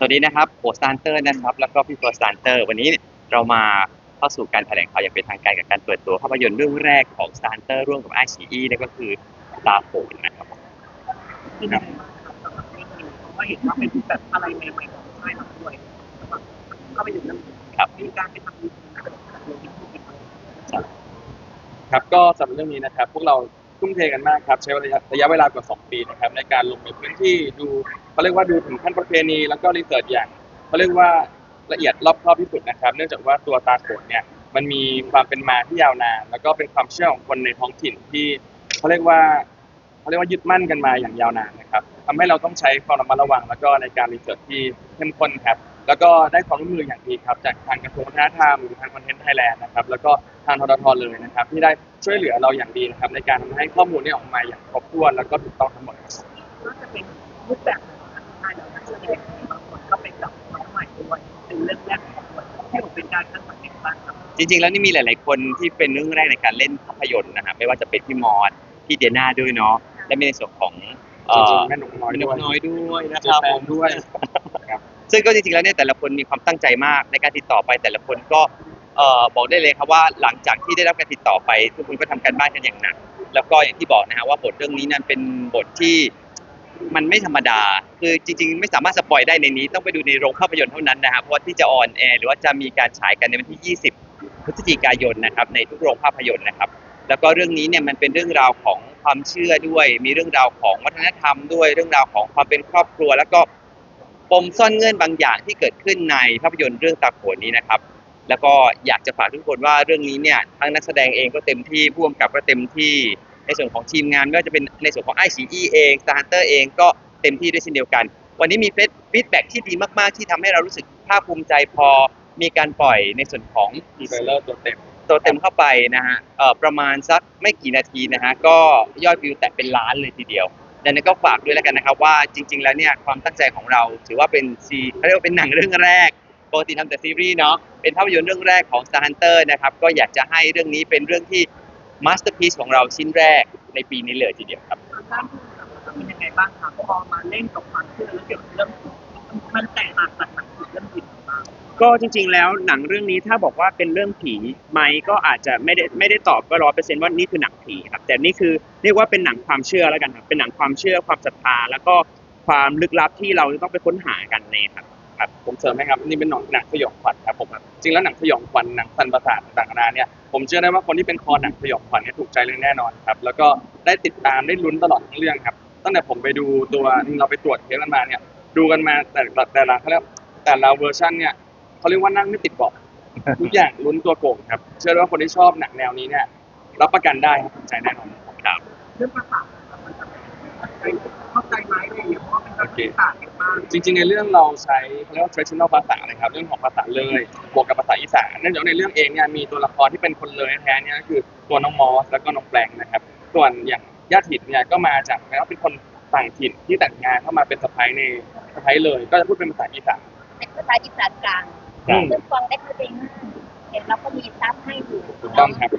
สวัสดีนะครับโอสตานเตอร์นะครับ แล้วก็พี่โปรสตานเตอร์วันนี้เรามาเข้าสู่การแถลงข่าวอย่างเป็นทางการกับการเปิดตัวภาพยนตร์เรื่องแรกของสตานเตอร์ร่วมกับไอซีอีนั่นก็คือตาโขนนะครับเป็นยังไงบ้างครับสำหรับเรื่องนี้เพราะว่าเห็นว่าเป็นแบบอะไรใหม่ๆของค่ายเราด้วยแบบเข้าไปถึงเรื่องครับมีการไปทำดีกับเรื่องที่พูดกันไปครับก็สำหรับเรื่องนี้นะครับ พวกเรา ทุ่มเทกันมากครับใช้ระยะระยะเวลากว่า 2 ปีนะครับในการลงในพื้นที่ดูเขาเรียกว่าดูถึงขั้นประเพณี แล้วก็รีเสิร์ชอย่างเขาเรียกว่าละเอียดรอบคอบที่สุดนะครับ เนื่องจากว่าตัวตาโขนเนี่ยมันมีความเป็นมาที่ยาวนานแล้วก็เป็นความเชื่อของคนในท้องถิ่นที่เขาเรียกว่าเขาเรียกว่ายึดมั่นกันมาอย่างยาวนานนะครับทำให้เราต้องใช้ความระมัดระวัง แล้วก็ในการรีเสิร์ชที่เข้มข้นครับ แล้วก็ได้ความร่วมมืออย่างดีครับ จากทางกระทรวงวัฒนธรรมทางคอนเทนต์ไทยแลนด์นะครับแล้วก็ทางทททเลยนะครับ ที่ได้ช่วยเหลือเราอย่างดีนะครับ ในการทำให้ข้อมูลนี้ออกมาอย่างครบถ้วนแล้วก็ถูกต้องทั้งหมดครับ ก็จะเป็นรูปแบบของค่ายเรานักแสดงบางคนก็เป็นกับน้องใหม่ด้วยเป็นเรื่องแรกของคนที่ผมเป็นการครั้งใหม่ในบ้านครับจริงๆ แล้วนี่มีหลาย ๆ คนที่เป็นเรื่องแรกในการเล่นภาพยนตร์นะครับไม่ว่าจะเป็นพี่มอสพี่เดียนาด้วยเนาะและมีในส่วนของเอ่จริงอๆแม่หนุ่มน้อยพี่นด้วกยน้อยด้วยนะเจครับแปผนมด้วยครับ ซึ่งก็จริงๆแล้วเนี่ยแต่ละคนมีความตั้งใจมากในการติดต่อไปแต่ละคนก็เอ่อบอกได้เลยครับว่าหลังจากที่ได้รับการติดต่อไป ทุกคนก็ทำการบ้านกันอย่างหนัก แล้วก็อย่างที่บอกนะฮะว่าบทเรื่องนี้นั้นเป็นบทที่มันไม่ธรรมดา คือจริงๆ ไม่สามารถสปอยได้ในนี้ ต้องไปดูในโรงภาพยนตร์เท่านั้นนะครับเพราะว่าที่จะออนแอร์หรือว่าจะมีการฉายกันในวันที่ 20 พฤศจิกายนนะครับในทุกโรงภาพยนตร์นะครับ แล้วก็เรื่องนี้เนี่ยมันเป็นเรื่องราวของความเชื่อด้วย มีเรื่องราวของวัฒนธรรมด้วย เรื่องราวของความเป็นครอบครัว แล้วก็ ปมซ่อนเงื่อนบางอย่างที่เกิดขึ้นในภาพยนตร์เรื่องตาโขนนี้นะครับ แล้วก็อยากจะฝากทุกคนว่าเรื่องนี้เนี่ยทั้งนักแสดงเองก็เต็มที่ผู้กำกับก็เต็มที่ในส่วนของทีมงานไม่ว่าจะเป็นในส่วนของไอซีเอง Star Hunter เองก็เต็มที่ด้วยเช่นเดียวกัน วันนี้มีฟีดแบ็กที่ดีมากๆ ที่ทำให้เรารู้สึกภาคภูมิใจพอมีการปล่อยในส่วนของทีเทรลเลอร์ตัวเต็มตัวเต็มเข้าไปนะฮะเอ่อประมาณสักไม่กี่นาทีนะฮะก็ยอดวิวแตะเป็นล้านเลยทีเดียว ดังนั้นก็ฝากด้วยแล้วกันนะครับว่าจริง ๆ แล้วเนี่ยความตั้งใจของเราถือว่าเป็นซีเขาเรียกว่าเป็นหนังเรื่องแรกปกติทำแต่ซีรีส์เนาะเป็นภาพยนตร์เรื่องแรกของ Star Hunter นะครับก็อยากจะให้เรื่องนี้เป็นเรื่องที่มาสเตอร์พี e ของเราชิ้นแรกในปีนี้เลยทีเดียวครับทางด้านผู้กำกับเป็นยังไงบ้างครับพอมาเล่นกับความเชื่อแล้วเกี่ยวกับเรื่องมันแตกต่างจากหนังผีเรื่องอื่นม ก็จริง ๆ แล้วหนังเรื่องนี้ถ้าบอกว่าเป็นเรื่องผีไหมก็อาจจะไม่ได้ไม่ได้ตอบก็ร้อยเปอร์เซ็นต์ว่านี่คือหนังผีครับแต่นี่คือเรียกว่าเป็นหนังความเชื่อแล้วกันครับเป็นหนังความเชื่อความศรัทธาแล้วก็ความลึกลับที่เราจะต้องไปค้นหากันเนี่ยครับ ครับผมเสริมให้ครับนี่เป็นหนังหนังสยองขวัญครับผมครับจริงแล้วหนังสยองขวัญหนังสันประสาทต่างๆนานาเนี่ยผมเชื่อได้ว่าคนที่เป็นคอหนังสยองขวัญเนี่ยถูกใจเรื่องแน่นอนครับแล้วก็ได้ติดตามได้ลุ้นตลอดทั้งเรื่องครับตั้งแต่ผมไปดูตัวเราไปตรวจเทปกันมาเนี่ยดูกันมาแต่แต่ละเขาเรียกแต่ละเวอร์ชันเนี่ย เขาเรียกว่านั่งไม่ติดเบาะทุกอย่างลุ้นตัวโก่งครับ เชื่อได้ว่าคนที่ชอบหนังแนวนี้เนี่ย รับประกันได้ครับถูกใจแน่นอนครับเรื่องภาษามันจะเข้าใจไหมอะไรอย่างเงี้ยเพราะว่าเป็นภาษาต่างกันมากจริง ๆ ในเรื่องเราใช้เขาเรียกว่า traditional ภาษาเลยครับเรื่องของภาษาเลยบวกกับภาษาอีสานเนื่องจากว่าในเรื่องเองเนี่ยมีตัวละครที่เป็นคนเลยแท้ๆเนี่ยก็คือตัวน้องมอสแล้วก็น้องแปลงนะครับ ส่วนอย่างญาติถิ่นเนี่ยก็มาจากแม้ว่าเป็นคนต่างถิ่นที่แต่งงานเข้ามาเป็นสะพ้ายในสะพ้ายเลย ก็จะพูดเป็นภาษาอีสานเป็นภาษาอีสานกลาง ครับซึ่งฟังได้เข้าใจง่ายเห็นเราก็มีซับให้อยู่ถูกต้องครับ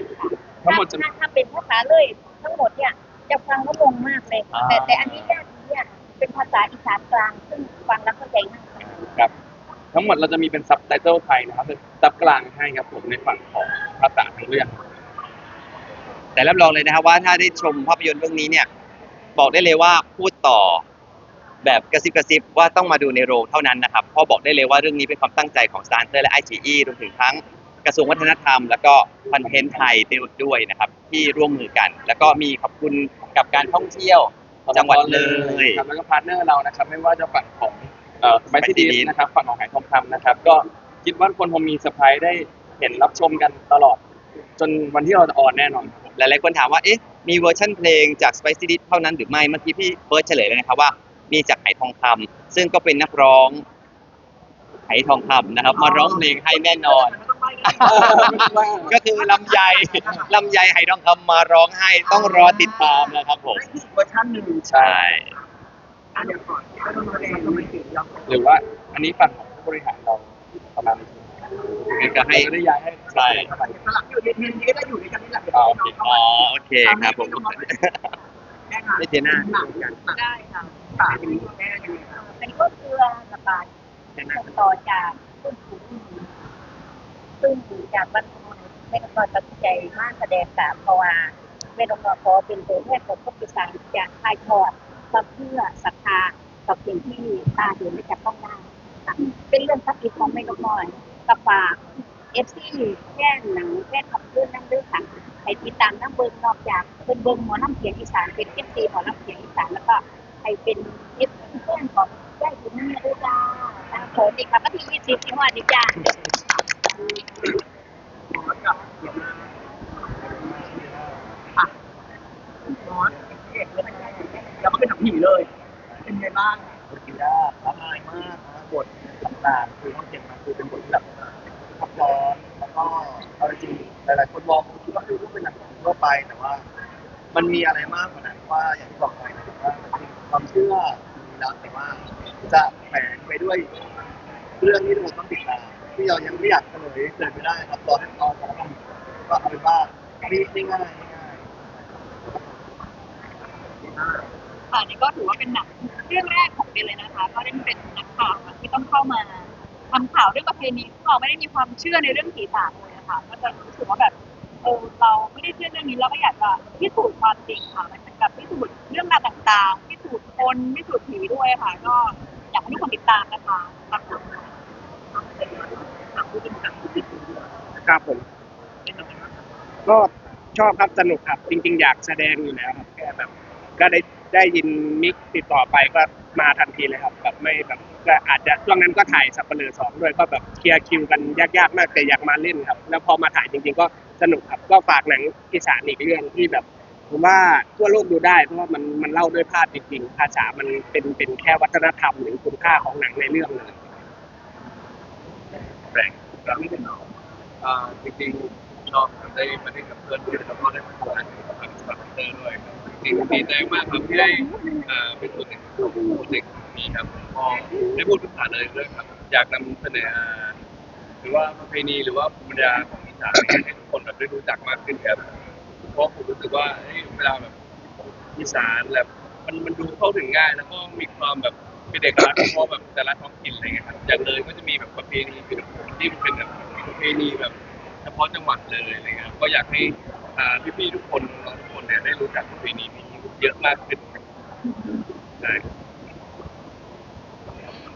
ทั้งหมดจะ ถ้าถ้าเป็นภาษาเลยทั้งหมดเนี่ยจะฟังแล้วงงมากเลย อ่า แต่แต่อันนี้ญาติเนี่ยเป็นภาษาอีสานกลางซึ่งฟังแล้วเข้าใจง่าย ครับทั้งหมดเราจะมีเป็นซับไตเติลไทยนะครับเป็นซับกลางให้ครับผมในฝั่งของภาษาทั้งเรื่อง แต่รับรองเลยนะครับว่าถ้าได้ชมภาพยนตร์เรื่องนี้เนี่ย บอกได้เลยว่าพูดต่อ แบบกระซิบกระซิบว่าต้องมาดูในโรงเท่านั้นนะครับเพราะบอกได้เลยว่าเรื่องนี้เป็นความตั้งใจของ Star Hunter และ IGE รวมถึงทั้งกระทรวงวัฒนธรรม แล้วก็คอนเทนต์ไทยด้วยนะครับที่ร่วมมือกัน แล้วก็มีขอบคุณกับการท่องเที่ยวจังหวัดเลยครับแล้วก็พาร์ทเนอร์เรานะครับไม่ว่าจะฝั่งของเอ่อไบซีดี Spicy Deep นะครับฝั่งของหายทองคำนะครับ ก็คิดว่าคนคงมีเซอร์ไพรส์ได้เห็นรับชมกันตลอด จนวันที่เราจะออนแน่นอนครับผมหลายๆคนถามว่าเอ๊ะมีเวอร์ชันเพลงจาก Spicy d i s เท่านั้นหรือไม่เมื่อกี้พี่เฟิร์สเฉลยแล้วนะครับว่า มีจากไหทองคำซึ่งก็เป็นนักร้องไหทองคำนะครับ มาร้องเพลงให้แน่นอนมันต้องไปกันก็คือลำไยลำไยไหทองคำมาร้องให้ต้องรอติดตามนะครับผมได้อีกเวอร์ชันหนึ่งใช่ อันเดียวก่อนก็ต้องมาเองก็ไม่ถึงยอมหรือว่าอันนี้ฝั่งของผู้บริหารเราประมาณนี้งั้นก็ให้เราได้ย้ายให้ใช่เข้าไปสลับอยู่ในเทนนี้ก็ได้อยู่ในกันนี่แหละอ๋อโอเคอ๋อโอเคครับผม แม่งานไม่เจน่าหนังกันๆได้ค่ะ ตาดีแม่ดีอันก็คือระบาดคส่งต่อจากรุ่นสูงซึ่งจากบรรพบุรุษแม่นกน้อตัดสินใจมาแสดงกับเพราะว่าแม่นกน้อขอเป็นตัวแทนของพวกปีศาจจะถ่ายทอดมาเพื่อศรัทธากับสิ่งที่ตาเห็นและจับต้องได้เป็นเรื่องศักดิ์สิทธิ์ของแม่นกน้อกับฝากเอฟซีแค่หนังแค่ขับเคลื่อนนั่งด้วยค่ะให้ติดตามน้ำเบิ้งนอกจากเป็นเบิ้งหมอลำเสียงอีสานเป็นเอฟซีหมอลำเสียงอีสานแล้วก็ ให้เป็นเอฟเพื่อนของได้ถึงนี่ด้วยจ้าทางโขนอีกค่ะก็ที่ยี่สิบที่หัวดีจ้าย้อนเดี๋ยวนะอะย้อนเกเลยแล้วก็เป็นหนังผีเลย เป็นไงบ้างบทที่ยากท้าทายมากนะบทต่างๆคือต้องเก็บมาคือเป็นบทที่แบบซับซ้อนแล้วก็เอาจริงหลายๆคนมองคิดว่าคือรูปเป็นหนังทั่วไปแต่ว่า มันมีอะไรมากกว่านั้นว่าอย่างที่บอกไปนะ ความเชื่อมีลับแต่ว่าจะแฝงไปด้วย เรื่องที่ทุกคนต้องติดตามที่เรายังไม่อยากเฉลยเกิดไม่ได้ครับรอให้ตอนแล้วกันก็เอาเป็นว่าไม่ไง่ายไม่ง่ายค่ะนี่ก็ถือว่าเป็นหนังเรื่องแรกของเบนเลยนะคะ ก็ได้เป็นนักข่าวที่ต้องเข้ามาทำข่าวเรื่องประเพณีซึ่เราไม่ได้มีความเชื่อในเรื่องผีสางเลยอะคะก็จะรู้สึกว่าแบบเออเราไม่ได้เชื่อเรื่องนี้เราก็อยากจะพิสูจน์ความจริงค่ะมันเป็นแบบพิสูจน์เรื่องราวต่างๆพิสูจ น์คนพิสูจน์ผีด้วยค่ะ ก็อยากให้ทุกคนติดตามนะคะครับผมหนังที่เป็นหนังที่ติดครับผมเป็นยังไงบ้างครับก็ชอบครับสนุกครับ จริง ๆ อยากแสดงอยู่แล้วครับแค่แบบก็ได้ได้ยินมิกติดต่อไปก็มาทันทีเลยครับ แบบไม่แบบก็อาจจะช่วงนั้นก็ถ่ายสัปเหร่อสองด้วยก็แบบเคลียร์คิวกันยากๆมากแต่อยากมาเล่นครับ แล้วพอมาถ่ายจริง ๆ ก็สนุกครับ ก็ฝากหนังอีสานอีกเรื่องที่แบบ ผมว่าทั่วโลกดูได้เพราะว่ามันมันเล่าด้วยภาพจริงๆภาษามันเป็นเป็นแค่วัฒนธรรมหรือคุณค่าของหนังในเรื่องเลย แบ่งเราไม่ได้เนาะอ่าจริงๆชอบได้มาเล่นกับเพื่อนด้วยแล้วก็ได้มาทำงานกับทางสตาร์เตอร์ด้วยครับจริงๆดีใจมากครับที่ได้อ่าเป็นส่วนหนึ่งของโปรเจกต์นี้ครับก็ได้พูดภาษาเลยด้วยครับ อยากนำเสนอ หรือว่าประเพณีหรือว่าภูมิปัญญาของอีสานให้ทุกคนแบบได้รู้จักมากขึ้นครับเพ ราะผมรู้สึกว่าเฮ้ยเวลาแบบอีสานแบบมันมันดูเข้าถึงง่าย แล้วก็มีความแบบเป็นเอกลักษณ์เฉพาะแบบแต่ละท้องถิ่นอะไรเงี้ยครับอย่างเลยก็จะมีแบบประเพณีเป็นที่มันเป็นแบบประเพณีแบบเฉพาะจังหวัดเลยอะไรเงี้ยก็อยากให้อ่าพี่ๆทุกคนน้องๆทุกคนเนี่ยได้รู้จักประเพณีนี้เยอะมากขึ้นใช่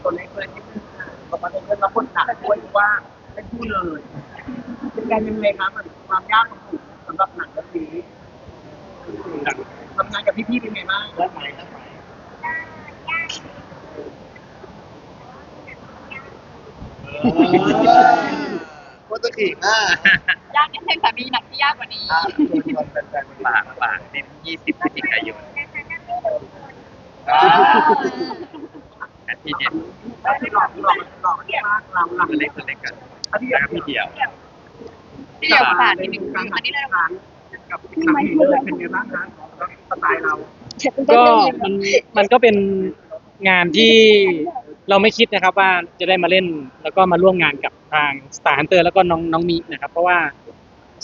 ตัวเล็กเลยที่บอกว่าเป็นเรื่องรับบทหนักด้วยว่าเป็นผู้เลยเป็นการยังไงครับมันความยากของำหรับหนังเรื่องนี้ทำงานกับพี่ๆเป็นไงบ้างเริ่มไหมเริ่มไหมก็จะขิงอะยากนิดนึงแต่มีหนังที่ยากกว่านี้ชวนแฟนๆมาฝากฝากที่ยี่สิบพฤศจิกายนอาทิตย์เย็นแล้วหลอกหลอกหลอกที่มากเราหลังเล็กตัวเล็กกันอาทิตย์เดียว ที่เดียวผ่านนิดนึงการอันนี้ได้ทางกับหนังผีเลยเป็นไงบ้างคะสไตล์เราก็มันมันก็เป็นงานที่เราไม่คิดนะครับว่าจะได้มาเล่นแล้วก็มาร่วมงานกับทาง Star Hunter แล้วก็น้องน้องมินะครับ เพราะว่า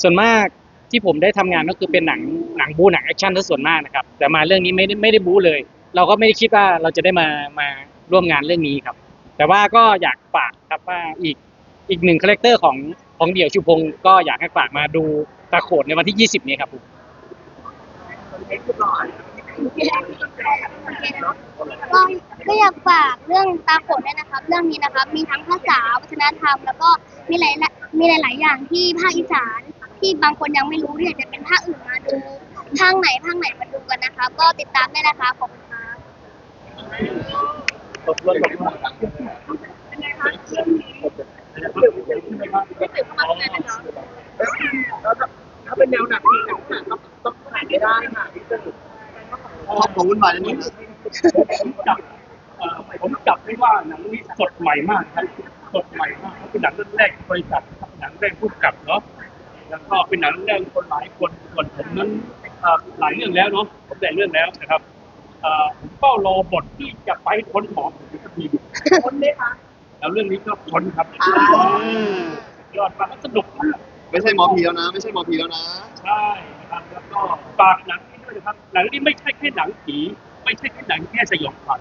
ส่วนมากที่ผมได้ทำงานก็คือเป็นหนังหนังบูหนังแอคชั่นซะส่วนมากนะครับ แต่มาเรื่องนี้ไม่ได้ไม่ได้บูเลย เราก็ไม่ได้คิดว่าเราจะได้มามาร่วมงานเรื่องนี้ครับ แต่ว่าก็อยากฝากครับว่าอีก อีกหนึ่งคาแรคเตอร์ของของเดี่ยวชูพงศ์ก็อยากให้ฝากมาดูตาโขนในวันที่ 20 นี้ครับผมก็ก็อยากฝากเรื่องตาโขนด้วยนะครับ เรื่องนี้นะครับ มีทั้งภาษาวัฒนธรรม แล้วก็มีหลายมีหลาย ๆ อย่างที่ภาคอีสานที่บางคนยังไม่รู้ที่อยากจะเป็นภาคอื่นมาดูภาคไหนภาคไหนมาดูกันนะครับ ก็ติดตามได้นะคะขอบคุณครับตบเลยตบ เลยแล้วถ้าเป็นแนวหนักที่หนักหนักต้องต้องถ่ายไม่ได้ค่ะพี่ตึ้งครอบครัววุ่นวายนิดนึงนะผมจับเอ่อผมจับได้ว่าหนังนี้สดใหม่มากครับสดใหม่มากเพราะเป็นหนังเรื่องแรกบริษัทหนังแรกพูดกับเนาะแล้วก็เป็นหนังเรื่องคนหลายคนส่วนผมนั้นหลายเรื่องแล้วเนาะผมแต่เรื่องแล้วนะครับเอ่อผมก็รอบทที่จะไปค้นหมอผมสักทีคนไหมคะ แล้วเรื่องนี้ก็ค้นครับยอดมากแล้วสนุกมากไม่ใช่หมอผีแล้วนะ ไม่ใช่หมอผีแล้วนะใช่นะครับแล้วก็ฝากหนังนี้ด้วยนะครับหนังนี้ไม่ใช่แค่หนังผีไม่ใช่แค่หนังแค่สยองขวัญ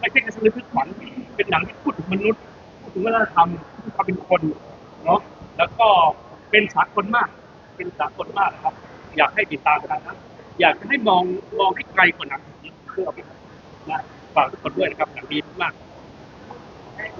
ไม่ใช่แค่สะลึกขวัญเป็นหนังที่พูดถึงมนุษย์ถึงวัฒนธรรมความเป็นคนเนาะแล้วก็เป็นสากลมาก เป็นสากลมากนะครับ อยากให้ติดตามกันนะอยากให้มองมองให้ไกลกว่าหนังผีเพื่อเอาไปนะฝากทุกคนด้วยนะครับหนังดีมาก